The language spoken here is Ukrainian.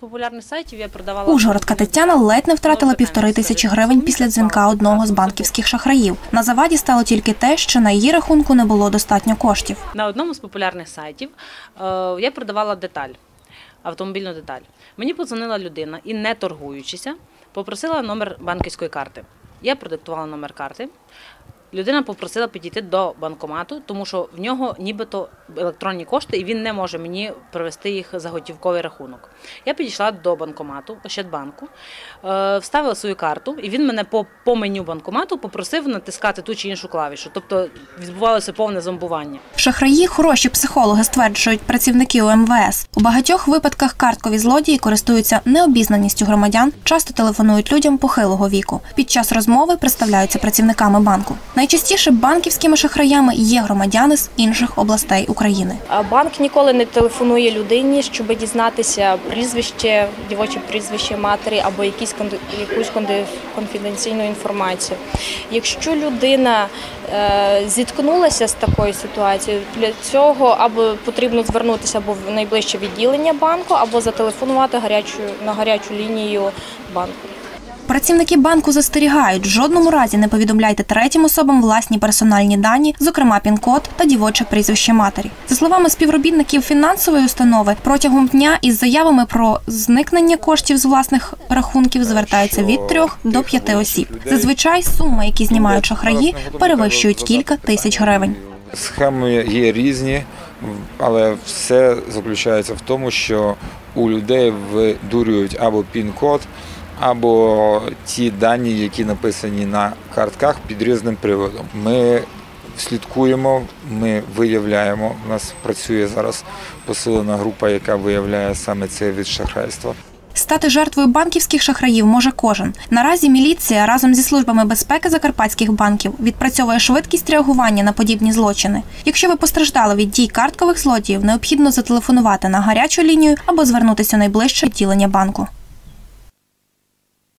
Популярних сайтів я продавала. Ужгородка Тетяна ледь не втратила півтори тисячі гривень після дзвінка одного з банківських шахраїв. На заваді стало тільки те, що на її рахунку не було достатньо коштів. На одному з популярних сайтів е, я продавала деталь, автомобільну деталь. Мені подзвонила людина і, не торгуючися, попросила номер банківської карти. Я продиктувала номер карти. Людина попросила підійти до банкомату, тому що в нього нібито електронні кошти, і він не може мені привести їх за готівковий рахунок. Я підійшла до банкомату, Ощадбанку, е, вставила свою карту, і він мене по, по меню банкомату попросив натискати ту чи іншу клавішу. Тобто відбувалося повне зомбування. Шахраї хороші психологи стверджують працівники УМВС. У багатьох випадках карткові злодії користуються необізнаністю громадян, часто телефонують людям похилого віку. Під час розмови представляються працівниками банку. Найчастіше банківськими шахраями є громадяни з інших областей України. Банк ніколи не телефонує людині, щоб дізнатися прізвище, дівоче прізвище матері або якісь якусь конфіденційну інформацію. Якщо людина е, зіткнулася з такою ситуацією, для цього або потрібно звернутися або в найближче відділення банку, або зателефонувати гарячу на гарячу лінію банку. Працівники банку застерігають, в жодному разі не повідомляйте третім особам власні персональні дані, зокрема пін-код та дівоче прізвище матері. За словами співробітників фінансової установи, протягом дня із заявами про зникнення коштів з власних рахунків звертаються від трьох до п'яти осіб. Зазвичай суми, які знімають шахраї, перевищують кілька тисяч гривень. Схеми є різні, але все заключається в тому, що у людей видурюють або пін-код, або ті дані, які написані на картках під різним приводом. Ми слідкуємо, ми виявляємо. У нас працює зараз посилена група, яка виявляє саме це від шахрайства. Стати жертвою банківських шахраїв може кожен. Наразі міліція разом зі службами безпеки закарпатських банків відпрацьовує швидкість реагування на подібні злочини. Якщо ви постраждали від дій карткових злодіїв, необхідно зателефонувати на гарячу лінію або звернутися у найближче відділення банку.